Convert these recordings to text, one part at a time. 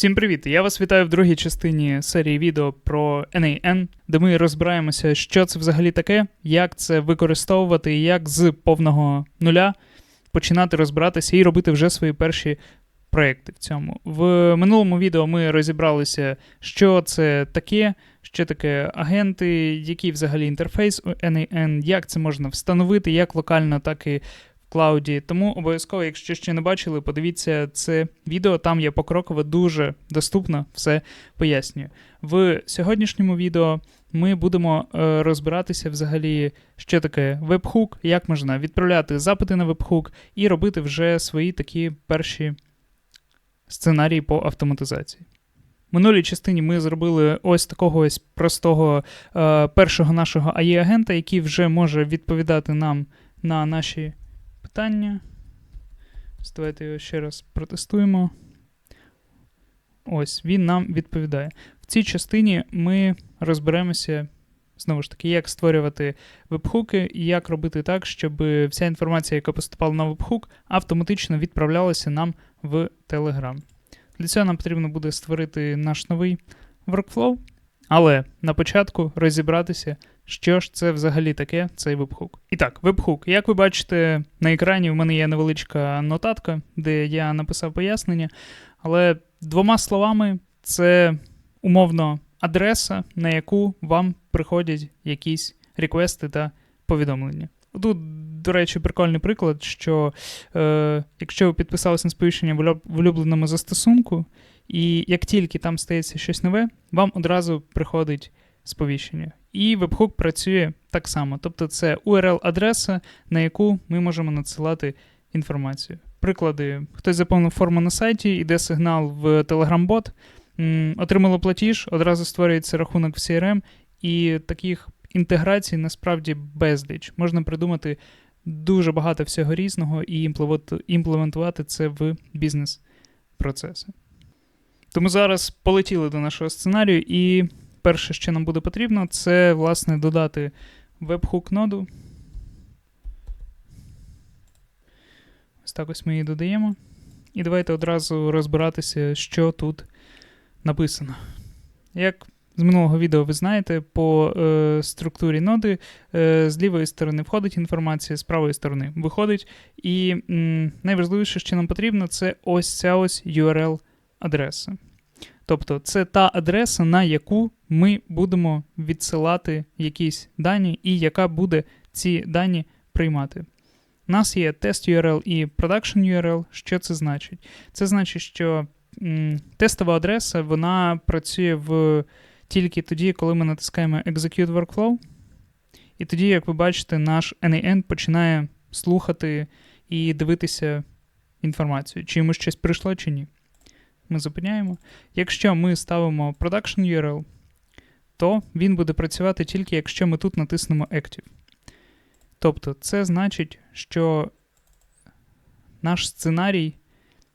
Всім привіт! Я вас вітаю в другій частині серії відео про NAN, де ми розбираємося, що це взагалі таке, як це використовувати, і як з повного нуля починати розбиратися і робити вже свої перші проекти в цьому. В минулому відео ми розібралися, що це таке, що таке агенти, який взагалі інтерфейс у NAN, як це можна встановити, як локально, так і клауді. Тому обов'язково, якщо ще не бачили, подивіться це відео. Там я покроково дуже доступно все пояснюю. В сьогоднішньому відео ми будемо е, розбиратися взагалі, що таке вебхук, як можна відправляти запити на вебхук і робити вже свої такі перші сценарії по автоматизації. В минулій частині ми зробили ось такого ось простого е, першого нашого AI-агента, який вже може відповідати нам на наші питання. Давайте його ще раз протестуємо. Ось, він нам відповідає. В цій частині ми розберемося, знову ж таки, як створювати вебхуки і як робити так, щоб вся інформація, яка поступала на вебхук, автоматично відправлялася нам в Telegram. Для цього нам потрібно буде створити наш новий workflow, але на початку розібратися, що ж це взагалі таке, цей вебхук. І так, вебхук. Як ви бачите, на екрані в мене є невеличка нотатка, де я написав пояснення, але двома словами, це умовно адреса, на яку вам приходять якісь реквести та повідомлення. Тут, до речі, прикольний приклад, що е, якщо ви підписалися на сповіщення в улюб- улюбленому застосунку, і як тільки там стається щось нове, вам одразу приходить сповіщення. І вебхук працює так само. Тобто це URL-адреса, на яку ми можемо надсилати інформацію. Приклади: хтось заповнив форму на сайті, іде сигнал в Telegram-бот, отримало платіж, одразу створюється рахунок в CRM, і таких інтеграцій насправді безліч. Можна придумати дуже багато всього різного і імплементувати це в бізнес-процеси. Тому зараз полетіли до нашого сценарію, і перше, що нам буде потрібно, це власне додати вебхук ноду. Ось так ось ми її додаємо. І давайте одразу розбиратися, що тут написано. Як з минулого відео ви знаєте, по е, структурі ноди е, з лівої сторони входить інформація, з правої сторони виходить. І м, найважливіше, що нам потрібно, це ось ця ось URL-адреса. Тобто це та адреса, на яку ми будемо відсилати якісь дані, і яка буде ці дані приймати. У нас є тест URL і production URL. Що це значить? Це значить, що м, тестова адреса вона працює в тільки тоді, коли ми натискаємо Execute Workflow. І тоді, як ви бачите, наш NAN починає слухати і дивитися інформацію, чи йому щось прийшло, чи ні. Ми зупиняємо. Якщо ми ставимо Production URL, то він буде працювати тільки якщо ми тут натиснемо Active. Тобто, це значить, що наш сценарій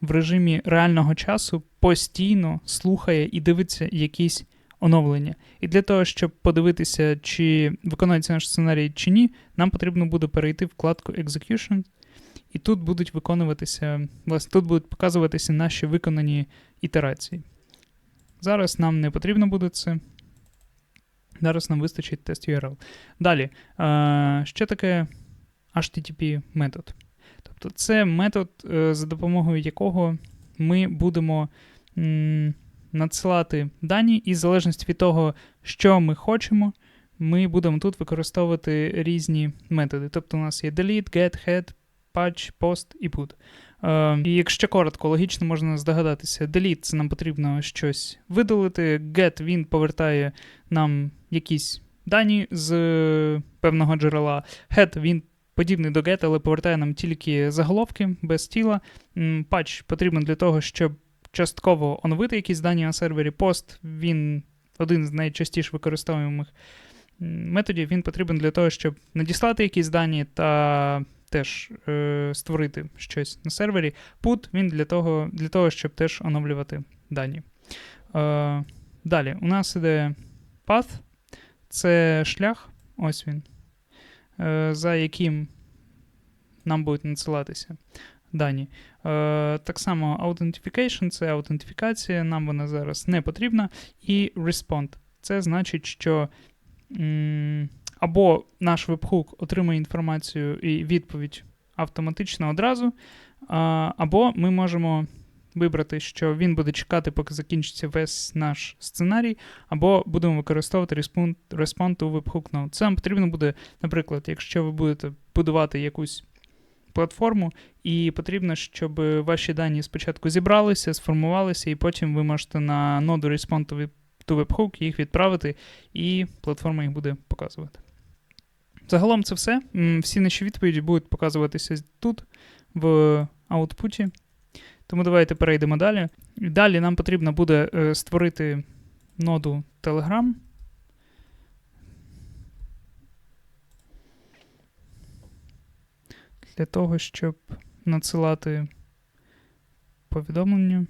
в режимі реального часу постійно слухає і дивиться якісь оновлення. І для того, щоб подивитися, чи виконується наш сценарій чи ні, нам потрібно буде перейти в вкладку Execution, і тут будуть виконуватися, власне, тут будуть показуватися наші виконані ітерації. Зараз нам не потрібно буде це. Зараз нам вистачить тест URL. Далі, е, що таке HTTP метод? Тобто це метод, е, за допомогою якого ми будемо надсилати дані, і в залежності від того, що ми хочемо, ми будемо тут використовувати різні методи. Тобто у нас є delete, get, head, patch, post і put. Е, і якщо коротко, логічно можна здогадатися, delete це нам потрібно щось видалити, get він повертає нам якісь дані з е, певного джерела. Head він подібний до get, але повертає нам тільки заголовки без тіла. Patch потрібен для того, щоб частково оновити якісь дані на сервері. Post він один з найчастіше використовуємих м, методів. Він потрібен для того, щоб надіслати якісь дані та теж е, створити щось на сервері. Put він для того, для того щоб теж оновлювати дані. Е, далі, у нас іде path, це шлях, ось він, е, за яким нам будуть надсилатися дані. Е, Так само Authentication це аутентифікація, нам вона зараз не потрібна. І Respond. Це значить, що м, або наш вебхук отримає інформацію і відповідь автоматично одразу, або ми можемо вибрати, що він буде чекати, поки закінчиться весь наш сценарій, або будемо використовувати Respond, respond to Webhook Node. Це вам потрібно буде, наприклад, якщо ви будете будувати якусь платформу, і потрібно, щоб ваші дані спочатку зібралися, сформувалися, і потім ви можете на ноду Respond to Webhook їх відправити, і платформа їх буде показувати. Загалом це все. Всі наші відповіді будуть показуватися тут, в аутпуті. Тому давайте перейдемо далі. Далі нам потрібно буде е, створити ноду Telegram. Для того, щоб надсилати повідомлення.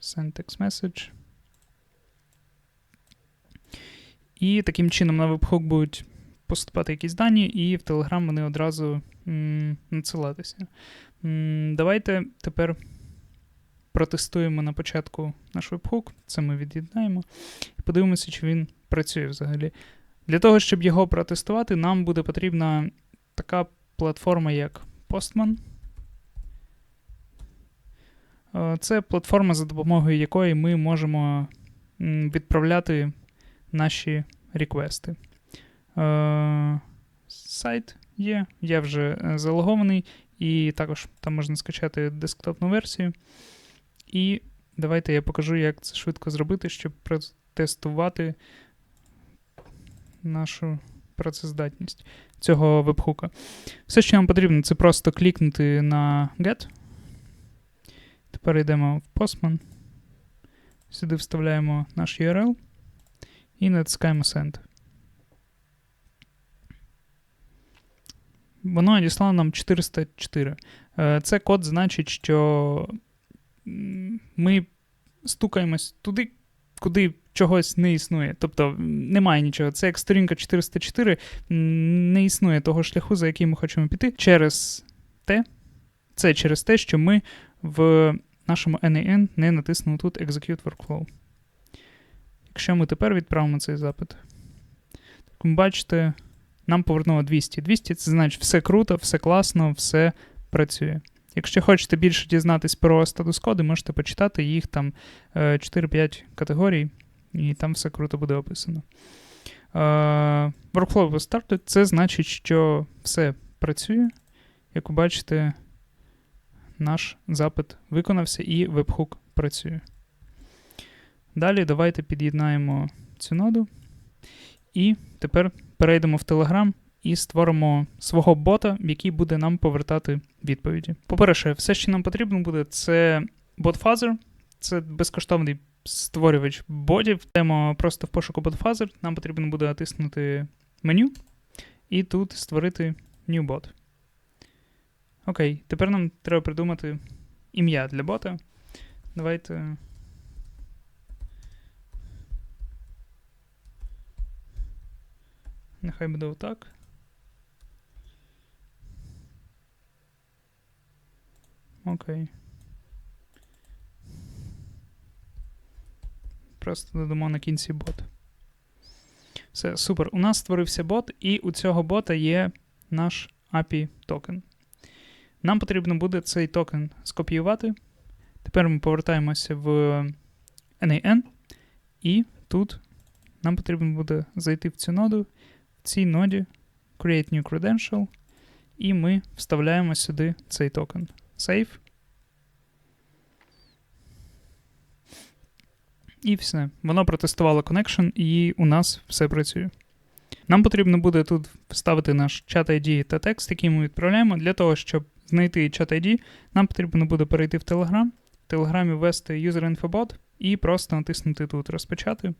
Send text message. І таким чином на вебхук будуть поступати якісь дані, і в Telegram вони одразу м, надсилатися. М, Давайте тепер протестуємо на початку наш вебхук. Це ми від'єднаємо. І подивимося, чи він працює взагалі. Для того, щоб його протестувати, нам буде потрібна така платформа, як Postman. Е, Це платформа, за допомогою якої ми можемо відправляти наші реквести. Е, Сайт є, я вже е, залогований, і також там можна скачати десктопну версію. І давайте я покажу, як це швидко зробити, щоб протестувати нашу працездатність цього вебхука. Все, що нам потрібно, це просто клікнути на Get. Тепер йдемо в Postman. Сюди вставляємо наш URL і натискаємо Send. Воно надіслало нам 404. Е, Це код значить, що ми стукаємось туди, куди чогось не існує. Тобто немає нічого. Це як сторінка 404, не існує того шляху, за яким ми хочемо піти, через те, це через те, що ми в нашому NAN не натиснули тут Execute Workflow. Якщо ми тепер відправимо цей запит, так ви бачите, нам повернуло 200. 200 це значить все круто, все класно, все працює. Якщо хочете більше дізнатись про статус-коди, можете почитати їх там е, 4-5 категорій, і там все круто буде описано. Е, Workflow started це значить, що все працює. Як ви бачите, наш запит виконався і вебхук працює. Далі давайте під'єднаємо цю ноду. І тепер перейдемо в Telegram і створимо свого бота, який буде нам повертати відповіді. По-перше, все, що нам потрібно буде, це BotFuzzer. Це безкоштовний створювач ботів. Йдемо просто в пошуку BotFuzzer. Нам потрібно буде натиснути меню і тут створити New Bot. Окей, тепер нам треба придумати ім'я для бота. Давайте. Нехай буде отак. Окей. Просто додамо на кінці бот. Все, супер. У нас створився бот, і у цього бота є наш API токен. Нам потрібно буде цей токен скопіювати. Тепер ми повертаємося в NAN, і тут нам потрібно буде зайти в цю ноду, цій ноді Create New Credential, і ми вставляємо сюди цей токен. Save. І все. Воно протестувало connection, і у нас все працює. Нам потрібно буде тут вставити наш чат ID та текст, який ми відправляємо. Для того, щоб знайти чат ID, нам потрібно буде перейти в Telegram, в Телеграмі ввести UserInfoBot і просто натиснути тут розпочати.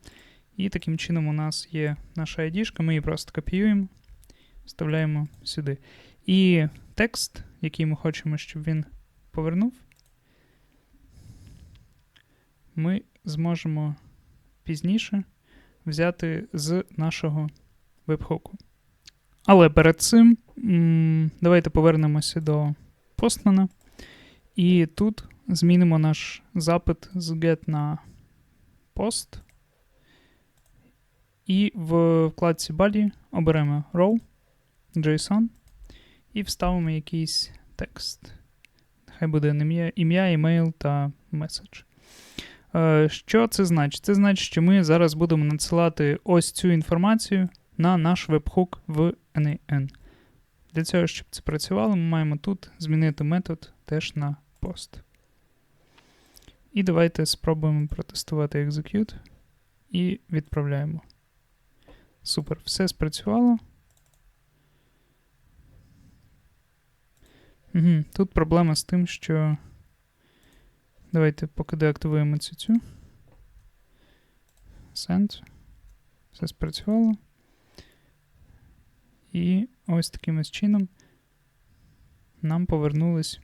І таким чином у нас є наша ID, ми її просто копіюємо, вставляємо сюди. І текст, який ми хочемо, щоб він повернув, ми зможемо пізніше взяти з нашого вебхоку. Але перед цим давайте повернемося до Postman. І тут змінимо наш запит з get на post. І в вкладці body оберемо row, JSON і вставимо якийсь текст. Хай буде ім'я, імейл та меседж. Е, Що це значить? Це значить, що ми зараз будемо надсилати ось цю інформацію на наш веб-хук в NAN. Для цього, щоб це працювало, ми маємо тут змінити метод теж на post. І давайте спробуємо протестувати execute і відправляємо. Супер, все спрацювало. Угу. Тут проблема з тим, що. Давайте поки деактивуємо цю цю. Send. Все спрацювало. І ось таким ось чином нам повернулись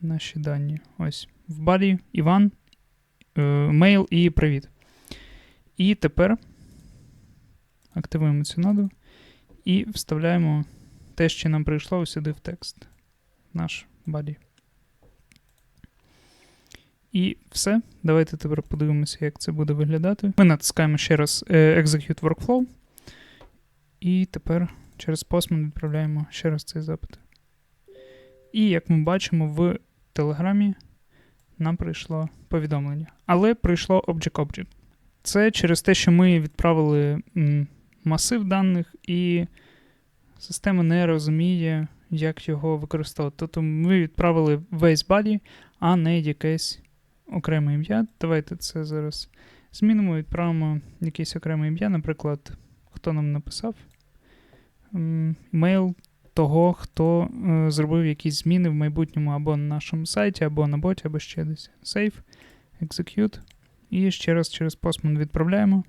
наші дані. Ось в барі Іван, е, мейл і привіт. І тепер активуємо цю ноду і вставляємо те, що нам прийшло сюди в текст. Наш body. І все. Давайте тепер подивимося, як це буде виглядати. Ми натискаємо ще раз е, Execute Workflow. І тепер через Postman відправляємо ще раз цей запит. І як ми бачимо, в Телеграмі нам прийшло повідомлення. Але прийшло Object-Object. Це через те, що ми відправили м, масив даних, і система не розуміє, як його використовувати. Тобто ми відправили весь body, а не якесь окреме ім'я. Давайте це зараз змінимо, відправимо якесь окреме ім'я, наприклад, хто нам написав. Мейл того, хто е, зробив якісь зміни в майбутньому або на нашому сайті, або на боті, або ще десь. Save, Execute. І ще раз через Postman відправляємо.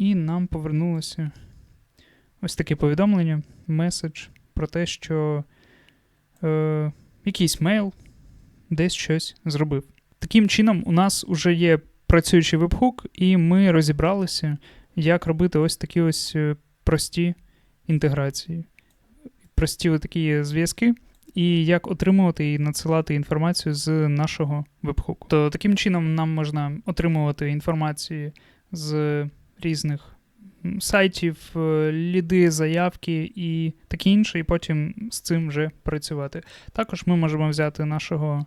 І нам повернулося ось таке повідомлення, меседж про те, що е, якийсь мейл десь щось зробив. Таким чином, у нас вже є працюючий вебхук, і ми розібралися, як робити ось такі ось е, прості інтеграції, прості такі зв'язки, і як отримувати і надсилати інформацію з нашого вебхуку. То таким чином нам можна отримувати інформацію з різних сайтів, е, ліди, заявки і таке інше, і потім з цим вже працювати. Також ми можемо взяти нашого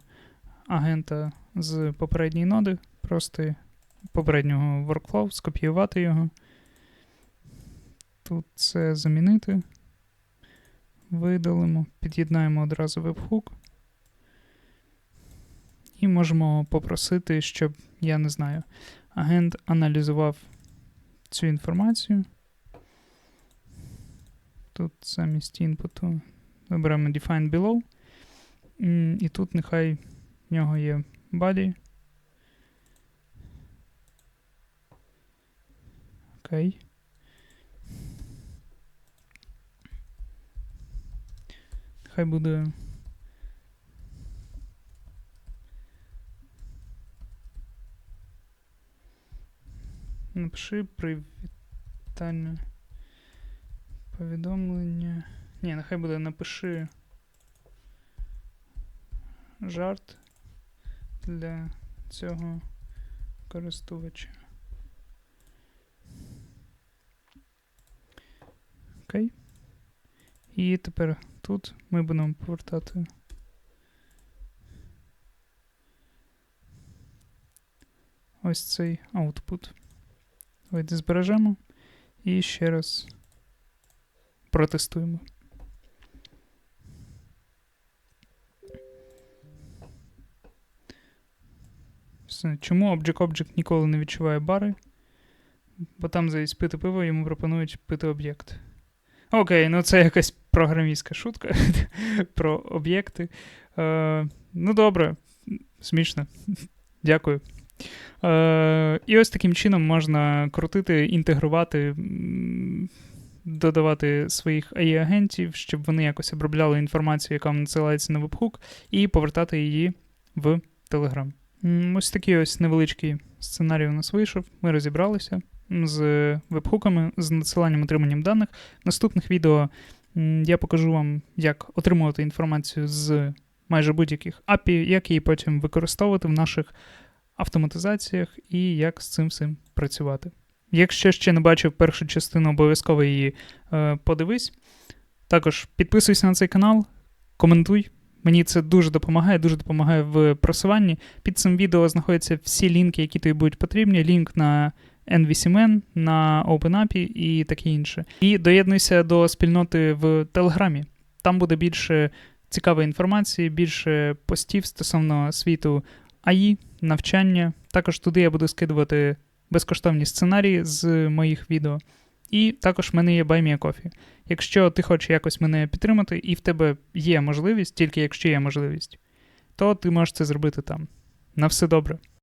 агента з попередньої ноди, просто попереднього workflow, скопіювати його. Тут це замінити. Видалимо, під'єднаємо одразу вебхук. І можемо попросити, щоб, я не знаю, агент аналізував цю інформацію. Тут замість інпуту виберемо Define Below. І тут нехай в нього є body. Окей. Хай буде. Напиши привітальне повідомлення. Ні, нехай буде напиши жарт для цього користувача. Окей. І тепер тут ми будемо повертати. Ось цей output. Давайте збережемо і ще раз протестуємо. Чому Object-Object ніколи не відчуває бари? Бо там за пити пиво йому пропонують пити об'єкт. Окей, ну це якась програмістська шутка про об'єкти. Е, Ну, добре, смішно. Дякую. Е, І ось таким чином можна крутити, інтегрувати, додавати своїх AI-агентів, щоб вони якось обробляли інформацію, яка надсилається на вебхук, і повертати її в Telegram. Ось такий ось невеличкий сценарій у нас вийшов. Ми розібралися. з вебхуками, з надсиланням отриманням даних. В наступних відео я покажу вам, як отримувати інформацію з майже будь-яких API, як її потім використовувати в наших автоматизаціях і як з цим всім працювати. Якщо ще не бачив першу частину, обов'язково її е, подивись. Також підписуйся на цей канал, коментуй. Мені це дуже допомагає, дуже допомагає в просуванні. Під цим відео знаходяться всі лінки, які тобі будуть потрібні. Лінк на NVCMN, на OpenAPI і таке інше. І доєднуйся до спільноти в Телеграмі. Там буде більше цікавої інформації, більше постів стосовно світу АІ, навчання. Також туди я буду скидувати безкоштовні сценарії з моїх відео. І також в мене є BuyMeACoffee. Якщо ти хочеш якось мене підтримати, і в тебе є можливість, тільки якщо є можливість, то ти можеш це зробити там. На все добре.